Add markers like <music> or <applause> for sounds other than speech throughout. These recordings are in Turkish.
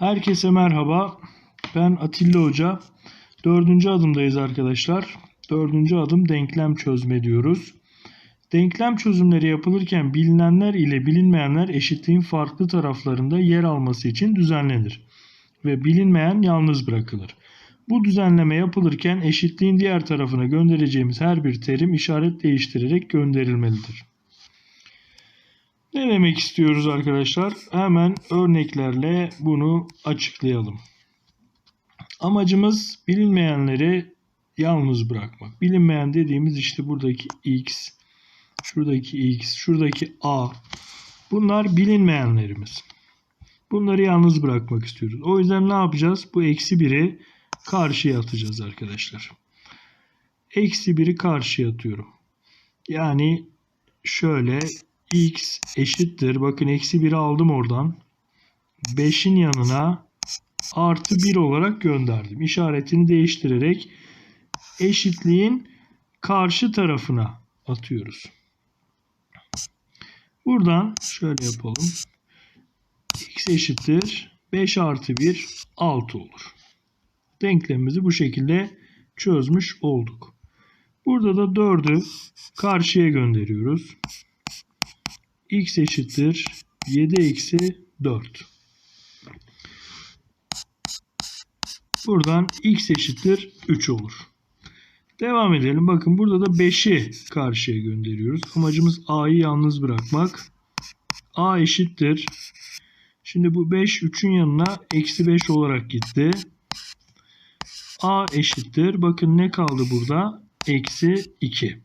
Herkese merhaba. Ben Atilla Hoca. Dördüncü adımdayız arkadaşlar. Dördüncü adım denklem çözme diyoruz. Denklem çözümleri yapılırken bilinenler ile bilinmeyenler eşitliğin farklı taraflarında yer alması için düzenlenir. Ve bilinmeyen yalnız bırakılır. Bu düzenleme yapılırken eşitliğin diğer tarafına göndereceğimiz her bir terim işaret değiştirerek gönderilmelidir. Ne demek istiyoruz arkadaşlar? Hemen örneklerle bunu açıklayalım. Amacımız bilinmeyenleri yalnız bırakmak. Bilinmeyen dediğimiz işte buradaki x, şuradaki x, şuradaki a. Bunlar bilinmeyenlerimiz. Bunları yalnız bırakmak istiyoruz. O yüzden ne yapacağız? Bu eksi 1'i karşıya atacağız arkadaşlar. Eksi 1'i karşıya atıyorum. Yani şöyle x eşittir. Bakın eksi 1'i aldım oradan. 5'in yanına artı 1 olarak gönderdim. İşaretini değiştirerek eşitliğin karşı tarafına atıyoruz. Buradan şöyle yapalım. x eşittir. 5 artı 1 6 olur. Denklemimizi bu şekilde çözmüş olduk. Burada da 4'ü karşıya gönderiyoruz x eşittir 7 eksi 4. Buradan x eşittir 3 olur. Devam edelim. Bakın burada da 5'i karşıya gönderiyoruz. Amacımız a'yı yalnız bırakmak. a eşittir. Şimdi bu 5 3'ün yanına eksi 5 olarak gitti. a eşittir. Bakın ne kaldı burada? Eksi 2.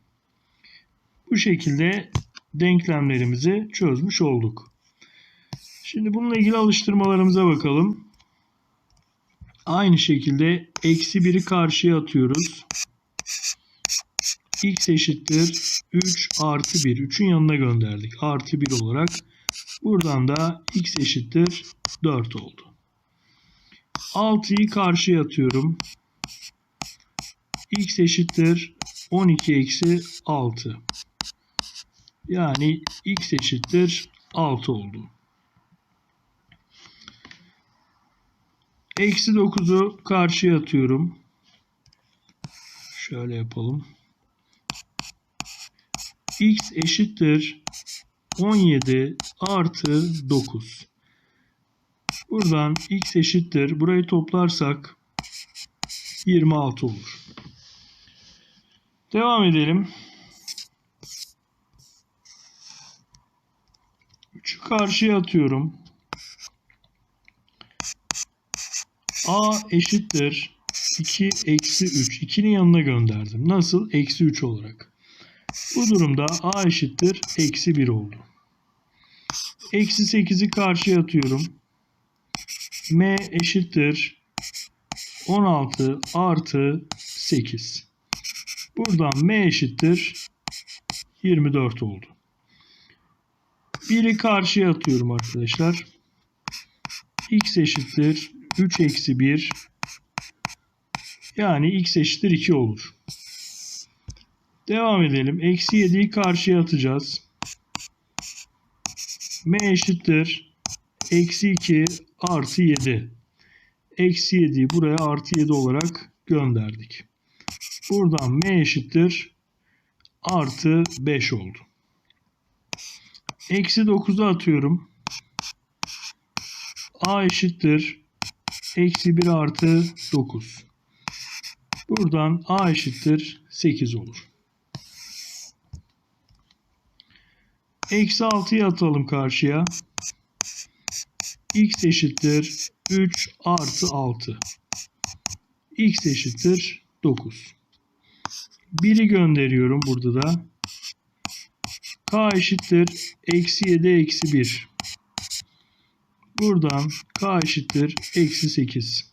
Bu şekilde denklemlerimizi çözmüş olduk. Şimdi bununla ilgili alıştırmalarımıza bakalım. Aynı şekilde eksi 1'i karşıya atıyoruz. x eşittir 3 artı 1. 3'ün yanına gönderdik. Artı 1 olarak. Buradan da x eşittir 4 oldu. 6'yı karşıya atıyorum. x eşittir 12 eksi 6. Yani x eşittir 6 oldu. Eksi 9'u karşıya atıyorum. Şöyle yapalım. x eşittir 17 artı 9. Buradan x eşittir. Burayı toplarsak 26 olur. Devam edelim. 3'ü karşıya atıyorum. A eşittir 2 eksi 3. 2'nin yanına gönderdim. Nasıl? Eksi 3 olarak. Bu durumda A eşittir eksi 1 oldu. Eksi 8'i karşıya atıyorum. M eşittir 16 artı 8. Buradan M eşittir 24 oldu. 1'i karşıya atıyorum arkadaşlar. x eşittir 3 eksi 1 yani x eşittir 2 olur. Devam edelim. Eksi 7'yi karşıya atacağız. m eşittir eksi 2 artı 7. Eksi 7'yi buraya artı 7 olarak gönderdik. Buradan m eşittir artı 5 oldu. Eksi 9'u atıyorum. A eşittir. Eksi 1 artı 9. Buradan A eşittir 8 olur. Eksi 6'yı atalım karşıya. X eşittir 3 artı 6. X eşittir 9. 1'i gönderiyorum burada da. K eşittir eksi 7 eksi 1. Buradan K eşittir eksi 8.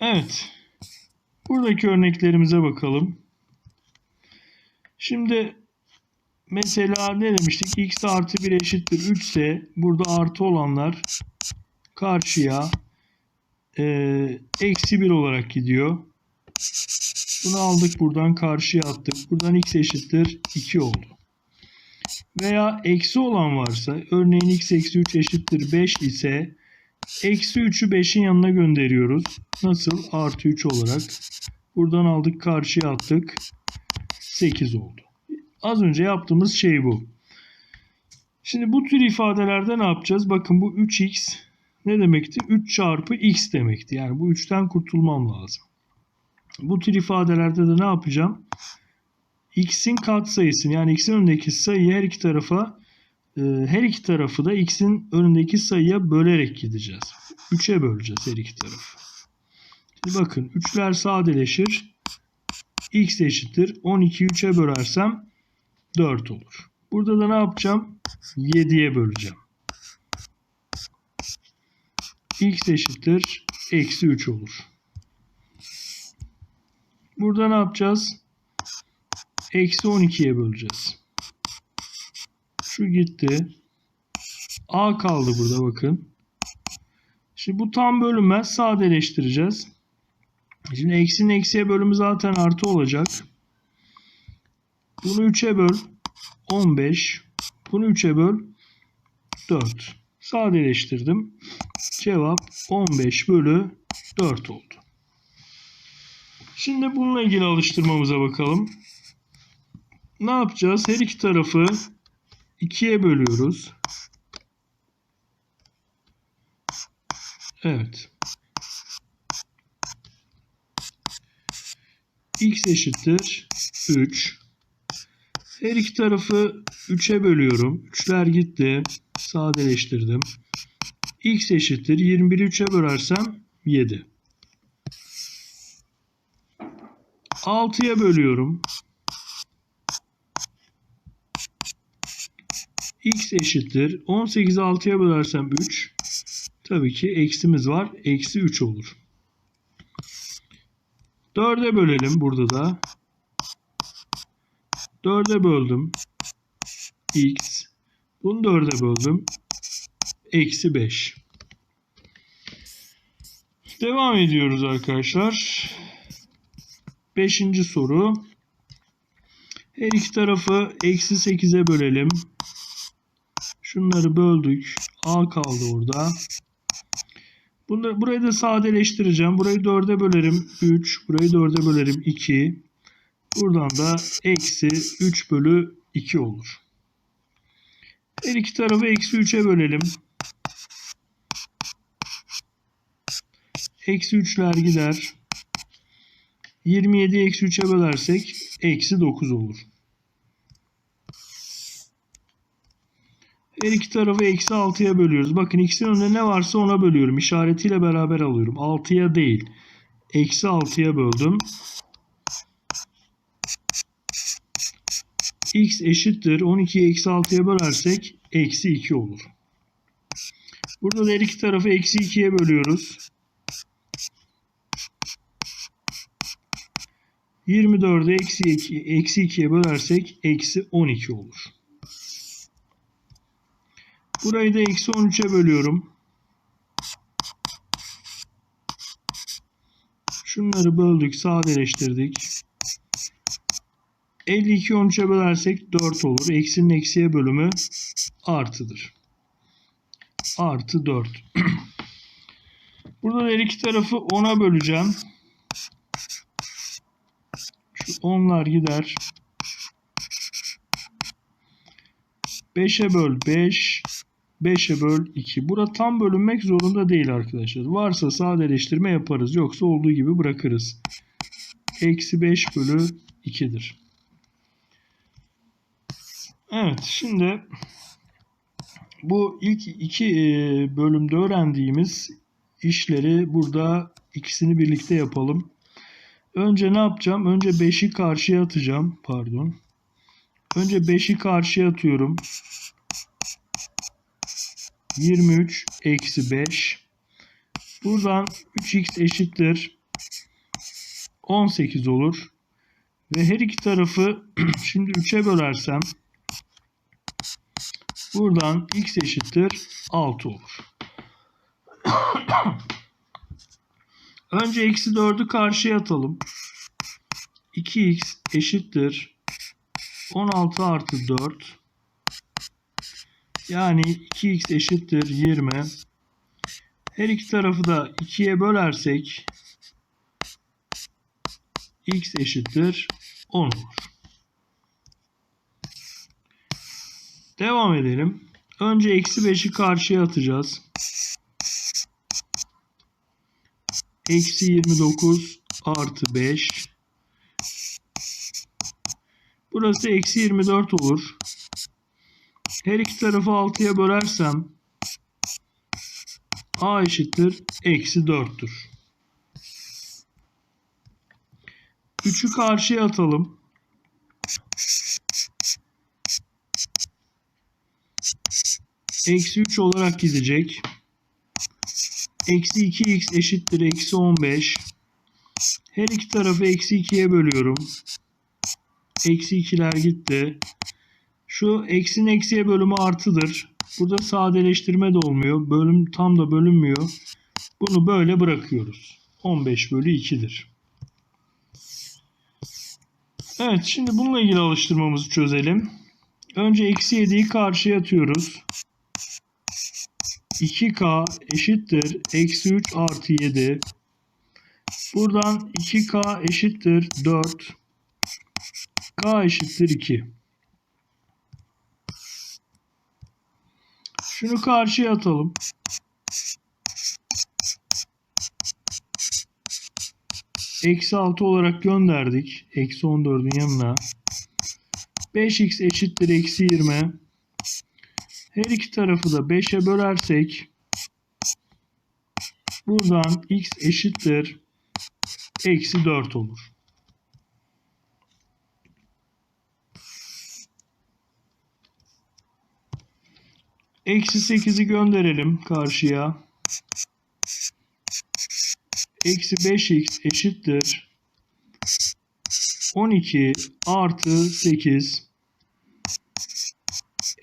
Evet. Buradaki örneklerimize bakalım. Şimdi mesela ne demiştik? X artı 1 eşittir 3 ise burada artı olanlar karşıya e, eksi 1 olarak gidiyor. Bunu aldık buradan karşıya attık. Buradan x eşittir 2 oldu. veya eksi olan varsa örneğin x eksi 3 eşittir 5 ise eksi 3'ü 5'in yanına gönderiyoruz. Nasıl? Artı 3 olarak. Buradan aldık karşıya attık. 8 oldu. Az önce yaptığımız şey bu. Şimdi bu tür ifadelerde ne yapacağız? Bakın bu 3x ne demekti? 3 çarpı x demekti. Yani bu 3'ten kurtulmam lazım. Bu tür ifadelerde de ne yapacağım? x'in katsayısını yani x'in önündeki sayıyı her iki tarafa e, her iki tarafı da x'in önündeki sayıya bölerek gideceğiz. 3'e böleceğiz her iki tarafı. Şimdi bakın 3'ler sadeleşir. x eşittir. 12'yi 3'e bölersem 4 olur. Burada da ne yapacağım? 7'ye böleceğim. x eşittir. Eksi 3 olur. Burada ne yapacağız? Eksi 12'ye böleceğiz. Şu gitti. A kaldı burada bakın. Şimdi bu tam bölünmez. Sadeleştireceğiz. Şimdi eksinin eksiye bölümü zaten artı olacak. Bunu 3'e böl. 15. Bunu 3'e böl. 4. Sadeleştirdim. Cevap 15 bölü 4 oldu. Şimdi bununla ilgili alıştırmamıza bakalım. Ne yapacağız? Her iki tarafı 2'ye bölüyoruz. Evet. x eşittir 3. Her iki tarafı 3'e bölüyorum. 3'ler gitti. Sadeleştirdim. x eşittir 21'i 3'e bölersem 7. 6'ya bölüyorum. x eşittir. 18'i 6'ya bölersem 3. Tabii ki eksimiz var. Eksi 3 olur. 4'e bölelim burada da. 4'e böldüm. x. Bunu 4'e böldüm. Eksi 5. Devam ediyoruz arkadaşlar. Beşinci soru. Her iki tarafı eksi 8'e bölelim. Şunları böldük. A kaldı orada. Bunu, burayı da sadeleştireceğim. Burayı 4'e bölerim 3. Burayı 4'e bölerim 2. Buradan da eksi 3 bölü 2 olur. Her iki tarafı eksi 3'e bölelim. Eksi 3'ler gider. 27 eksi 3'e bölersek eksi 9 olur. Her iki tarafı eksi 6'ya bölüyoruz. Bakın x'in önünde ne varsa ona bölüyorum. İşaretiyle beraber alıyorum. 6'ya değil. Eksi 6'ya böldüm. x eşittir. 12'yi eksi 6'ya bölersek eksi 2 olur. Burada da her iki tarafı eksi 2'ye bölüyoruz. 24'ü eksi 2, eksi 2'ye bölersek eksi 12 olur. Burayı da eksi 13'e bölüyorum. Şunları böldük, sadeleştirdik. 52 13'e bölersek 4 olur. Eksinin eksiye bölümü artıdır. Artı 4. <clears throat> Burada her iki tarafı 10'a böleceğim. 10'lar gider. 5'e böl 5. 5'e böl 2. Bura tam bölünmek zorunda değil arkadaşlar. Varsa sadeleştirme yaparız. Yoksa olduğu gibi bırakırız. Eksi 5 bölü 2'dir. Evet şimdi bu ilk iki e, bölümde öğrendiğimiz işleri burada ikisini birlikte yapalım. Önce ne yapacağım? Önce 5'i karşıya atacağım. Pardon. Önce 5'i karşıya atıyorum. 23 eksi 5. Buradan 3x eşittir. 18 olur. Ve her iki tarafı <clears throat> şimdi 3'e bölersem buradan x eşittir 6 olur. <clears throat> Önce eksi 4'ü karşıya atalım. 2x eşittir 16 artı 4 Yani 2x eşittir 20. Her iki tarafı da 2'ye bölersek x eşittir 10 olur. Devam edelim. Önce eksi 5'i karşıya atacağız. Eksi 29 artı 5. Burası eksi 24 olur. Her iki tarafı 6'ya bölersem a eşittir eksi 4'tür. 3'ü karşıya atalım. Eksi 3 olarak gidecek. Eksi 2x eşittir eksi 15. Her iki tarafı eksi 2'ye bölüyorum. Eksi 2'ler gitti. Şu eksin eksiye bölümü artıdır. Burada sadeleştirme de olmuyor. Bölüm tam da bölünmüyor. Bunu böyle bırakıyoruz. 15 bölü 2'dir. Evet şimdi bununla ilgili alıştırmamızı çözelim. Önce eksi 7'yi karşıya atıyoruz. 2k eşittir eksi 3 artı 7. Buradan 2k eşittir 4. k eşittir 2. Şunu karşıya atalım. Eksi 6 olarak gönderdik. Eksi 14'ün yanına. 5x eşittir eksi 20. Her iki tarafı da 5'e bölersek buradan x eşittir eksi 4 olur. Eksi 8'i gönderelim karşıya. Eksi 5x eşittir 12 artı 8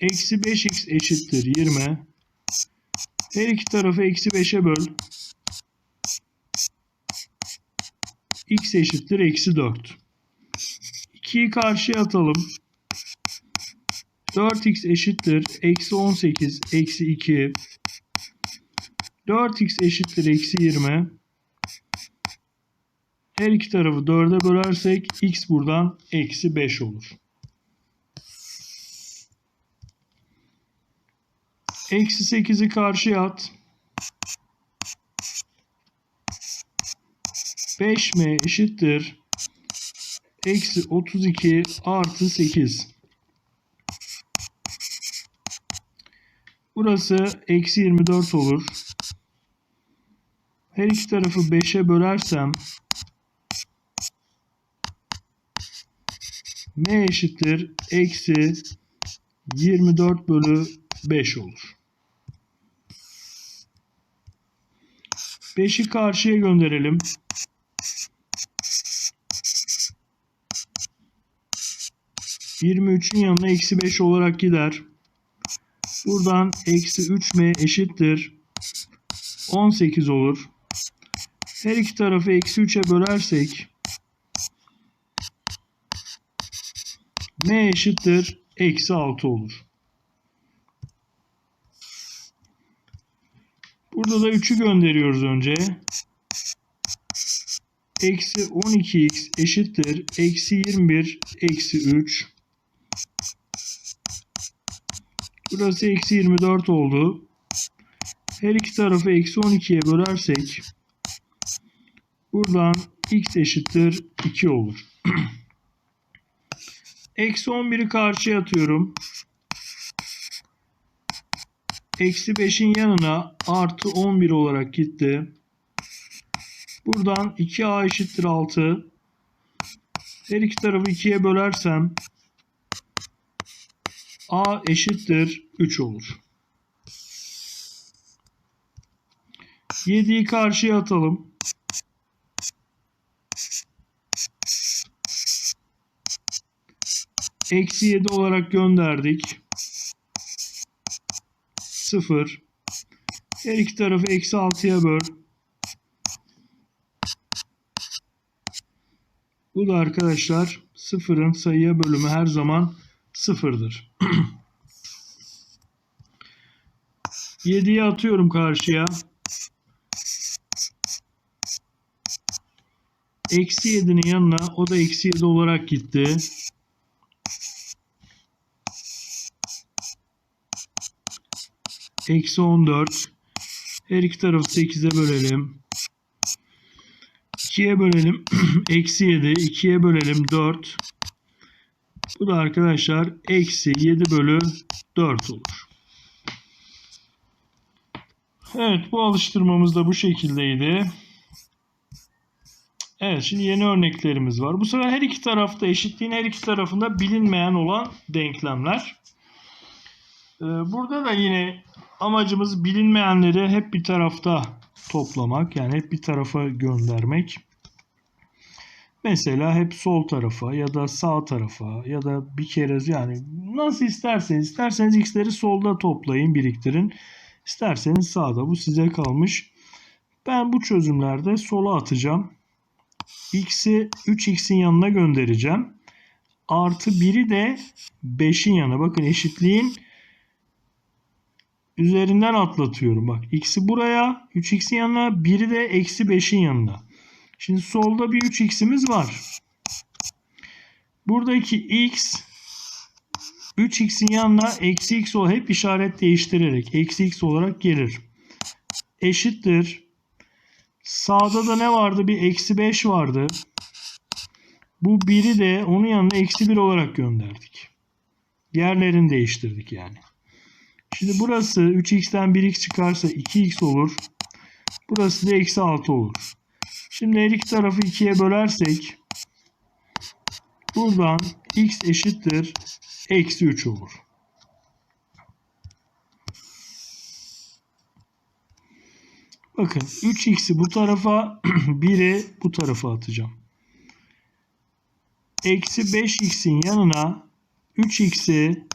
Eksi 5x eşittir 20. Her iki tarafı eksi 5'e böl. x eşittir eksi 4. 2'yi karşıya atalım. 4x eşittir eksi 18 eksi 2. 4x eşittir eksi 20. Her iki tarafı 4'e bölersek x buradan eksi 5 olur. Eksi 8'i karşıya at. 5m eşittir. Eksi 32 artı 8. Burası eksi 24 olur. Her iki tarafı 5'e bölersem m eşittir eksi 24 bölü 5 olur. 5'i karşıya gönderelim. Yirmi üçün yanına eksi 5 olarak gider. Buradan eksi 3m eşittir. 18 olur. Her iki tarafı eksi 3'e bölersek m eşittir. Eksi 6 olur. Burada da 3'ü gönderiyoruz önce. Eksi 12x eşittir. Eksi 21 eksi 3. Burası eksi 24 oldu. Her iki tarafı eksi 12'ye bölersek buradan x eşittir 2 olur. <clears throat> eksi 11'i karşıya atıyorum. Eksi 5'in yanına artı 11 olarak gitti. Buradan 2a eşittir 6. Her iki tarafı 2'ye bölersem a eşittir 3 olur. 7'yi karşıya atalım. Eksi 7 olarak gönderdik. 0. Her iki tarafı eksi 6'ya böl. Bu da arkadaşlar sıfırın sayıya bölümü her zaman sıfırdır. <clears throat> 7'yi atıyorum karşıya. Eksi 7'nin yanına o da eksi 7 olarak gitti. Eksi 14. Her iki tarafı 8'e bölelim. 2'ye bölelim. <clears throat> Eksi 7. 2'ye bölelim 4. Bu da arkadaşlar eksi 7 bölü 4 olur. Evet bu alıştırmamız da bu şekildeydi. Evet şimdi yeni örneklerimiz var. Bu sefer her iki tarafta eşitliğin her iki tarafında bilinmeyen olan denklemler. Ee, burada da yine amacımız bilinmeyenleri hep bir tarafta toplamak. Yani hep bir tarafa göndermek. Mesela hep sol tarafa ya da sağ tarafa ya da bir kere yani nasıl isterseniz isterseniz x'leri solda toplayın biriktirin. İsterseniz sağda bu size kalmış. Ben bu çözümlerde sola atacağım. X'i 3x'in yanına göndereceğim. Artı 1'i de 5'in yanına. Bakın eşitliğin üzerinden atlatıyorum. Bak x'i buraya 3x'in yanına 1'i de eksi 5'in yanına. Şimdi solda bir 3x'imiz var. Buradaki x 3x'in yanına eksi x o hep işaret değiştirerek eksi x olarak gelir. Eşittir. Sağda da ne vardı? Bir eksi 5 vardı. Bu 1'i de onun yanına eksi 1 olarak gönderdik. Yerlerini değiştirdik yani. Şimdi burası 3x'ten 1x çıkarsa 2x olur. Burası da eksi 6 olur. Şimdi her iki tarafı 2'ye bölersek buradan x eşittir eksi 3 olur. Bakın 3x'i bu tarafa <clears throat> 1'i bu tarafa atacağım. Eksi 5x'in yanına 3x'i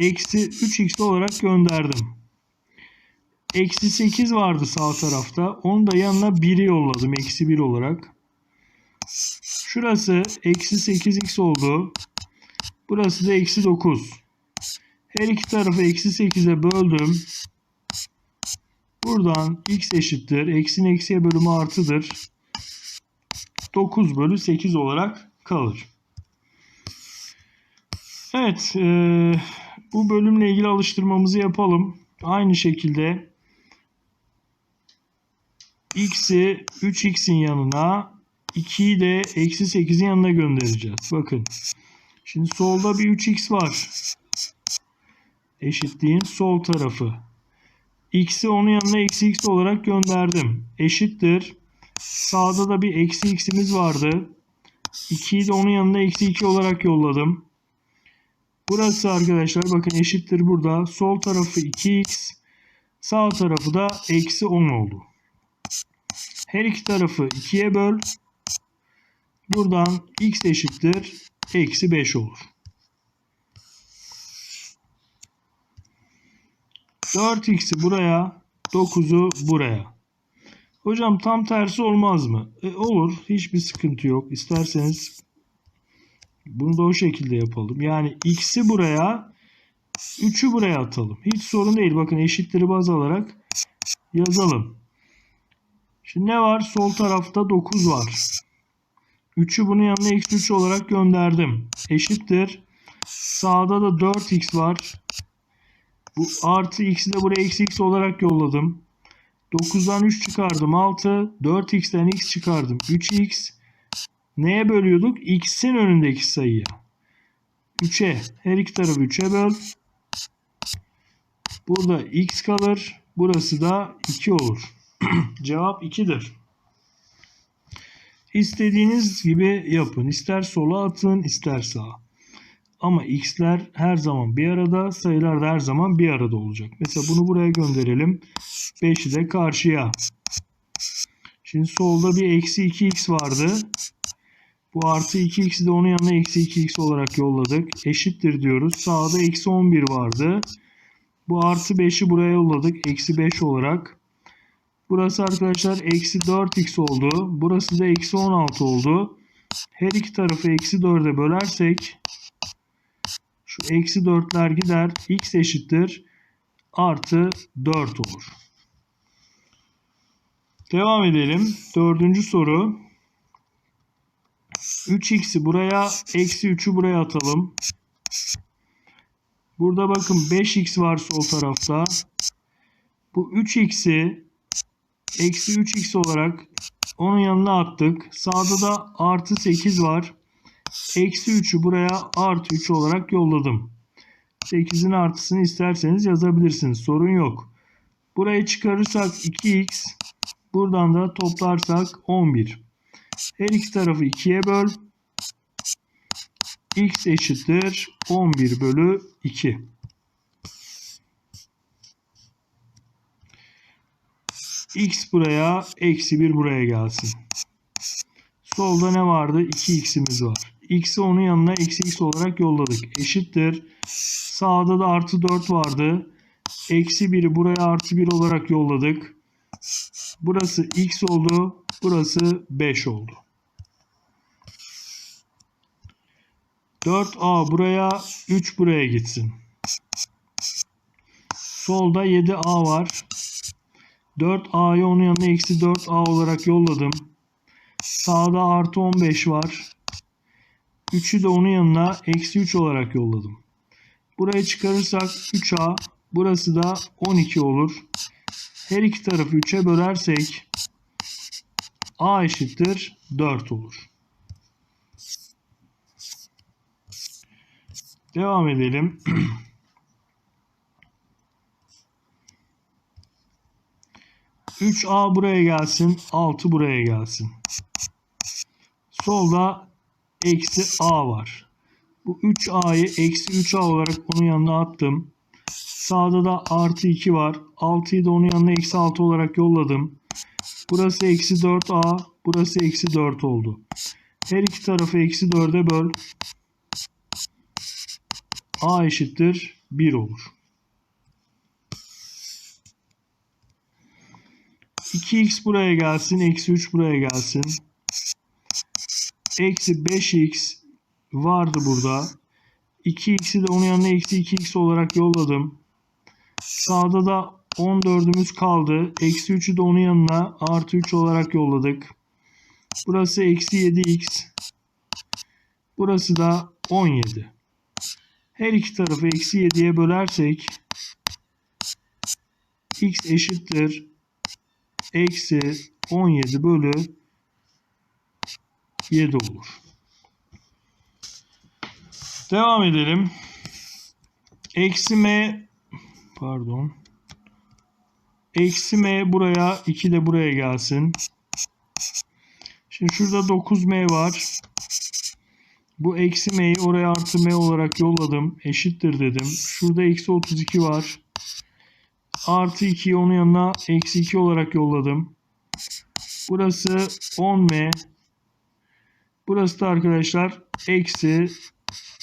eksi 3x olarak gönderdim. Eksi 8 vardı sağ tarafta. Onu da yanına 1'i yolladım. Eksi 1 olarak. Şurası eksi 8x oldu. Burası da eksi 9. Her iki tarafı eksi 8'e böldüm. Buradan x eşittir. Eksinin eksiye bölümü artıdır. 9 bölü 8 olarak kalır. Evet. E, bu bölümle ilgili alıştırmamızı yapalım. Aynı şekilde x'i 3x'in yanına 2'yi de eksi 8'in yanına göndereceğiz. Bakın. Şimdi solda bir 3x var. Eşitliğin sol tarafı. X'i onun yanına eksi x olarak gönderdim. Eşittir. Sağda da bir eksi x'imiz vardı. 2'yi de onun yanına eksi 2 olarak yolladım. Burası arkadaşlar bakın eşittir burada. Sol tarafı 2x. Sağ tarafı da eksi 10 oldu. Her iki tarafı 2'ye böl. Buradan x eşittir. Eksi 5 olur. 4x'i buraya, 9'u buraya. Hocam tam tersi olmaz mı? E, olur. Hiçbir sıkıntı yok. İsterseniz bunu da o şekilde yapalım. Yani x'i buraya, 3'ü buraya atalım. Hiç sorun değil. Bakın eşitleri baz alarak yazalım. Şimdi ne var? Sol tarafta 9 var. 3'ü bunun yanına eksi 3 olarak gönderdim. Eşittir. Sağda da 4x var. Bu artı x'i de buraya eksi x olarak yolladım. 9'dan 3 çıkardım 6. 4x'ten x çıkardım 3x. Neye bölüyorduk? x'in önündeki sayıya. 3'e. Her iki tarafı 3'e böl. Burada x kalır. Burası da 2 olur. <clears throat> Cevap 2'dir. İstediğiniz gibi yapın. İster sola atın, ister sağa. Ama x'ler her zaman bir arada, sayılar da her zaman bir arada olacak. Mesela bunu buraya gönderelim. 5'i de karşıya. Şimdi solda bir eksi 2x vardı. Bu artı 2x'i de onun yanına eksi 2x olarak yolladık. Eşittir diyoruz. Sağda eksi 11 vardı. Bu artı 5'i buraya yolladık. Eksi 5 olarak. Burası arkadaşlar eksi 4x oldu. Burası da eksi 16 oldu. Her iki tarafı eksi 4'e bölersek şu eksi 4'ler gider. x eşittir. artı 4 olur. Devam edelim. Dördüncü soru. 3x'i buraya, eksi 3'ü buraya atalım. Burada bakın 5x var sol tarafta. Bu 3x'i eksi 3x olarak onun yanına attık. Sağda da artı 8 var. Eksi 3'ü buraya artı 3 olarak yolladım. 8'in artısını isterseniz yazabilirsiniz. Sorun yok. Burayı çıkarırsak 2x. Buradan da toplarsak 11. Her iki tarafı 2'ye böl. x eşittir 11 bölü 2. x buraya, eksi 1 buraya gelsin. Solda ne vardı? 2x'imiz var. x'i onun yanına eksi x olarak yolladık. Eşittir. Sağda da artı 4 vardı. Eksi 1'i buraya artı 1 olarak yolladık. Burası x oldu. Burası 5 oldu. 4a buraya 3 buraya gitsin. Solda 7a var. 4a'yı onun yanına eksi 4a olarak yolladım. Sağda artı 15 var. 3'ü de onun yanına eksi 3 olarak yolladım. Burayı çıkarırsak 3a. Burası da 12 olur. Her iki tarafı 3'e bölersek a eşittir 4 olur. Devam edelim. <clears throat> Üç A buraya gelsin. 6 buraya gelsin. Solda eksi A var. Bu 3A'yı eksi 3A olarak onun yanına attım. Sağda da artı 2 var. 6'yı da onun yanına eksi 6 olarak yolladım. Burası eksi 4A. Burası eksi 4 oldu. Her iki tarafı eksi 4'e böl. A eşittir 1 olur. 2x buraya gelsin. Eksi 3 buraya gelsin. Eksi 5x vardı burada. 2x'i de onun yanına eksi 2x olarak yolladım. Sağda da 14'ümüz kaldı. Eksi 3'ü de onun yanına artı 3 olarak yolladık. Burası eksi 7x. Burası da 17. Her iki tarafı eksi 7'ye bölersek x eşittir eksi 17 bölü 7 olur. Devam edelim. Eksi m pardon. Eksi m buraya 2 de buraya gelsin. Şimdi şurada 9m var. Bu eksi m'yi oraya artı m olarak yolladım. Eşittir dedim. Şurada eksi 32 var. Artı 2'yi onun yanına eksi 2 olarak yolladım. Burası 10m. Burası da arkadaşlar eksi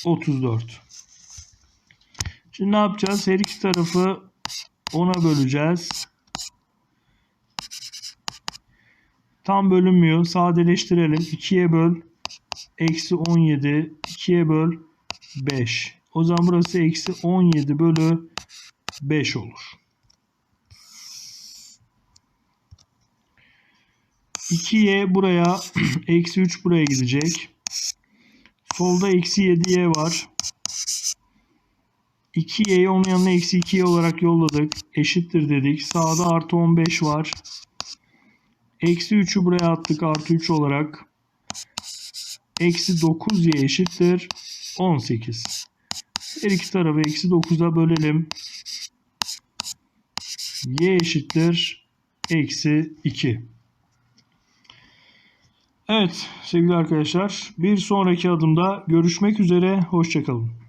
34. Şimdi ne yapacağız? Her iki tarafı 10'a böleceğiz. Tam bölünmüyor. Sadeleştirelim. 2'ye böl. Eksi 17. 2'ye böl. 5. O zaman burası eksi 17 bölü 5 olur. 2y buraya <clears throat> eksi 3 buraya gidecek. Solda eksi 7y var. 2y'yi onun yanına eksi 2y olarak yolladık. Eşittir dedik. Sağda artı 15 var. Eksi 3'ü buraya attık artı 3 olarak. Eksi 9y eşittir 18. Her iki tarafı eksi 9'a bölelim. y eşittir eksi 2. Evet sevgili arkadaşlar bir sonraki adımda görüşmek üzere. Hoşçakalın.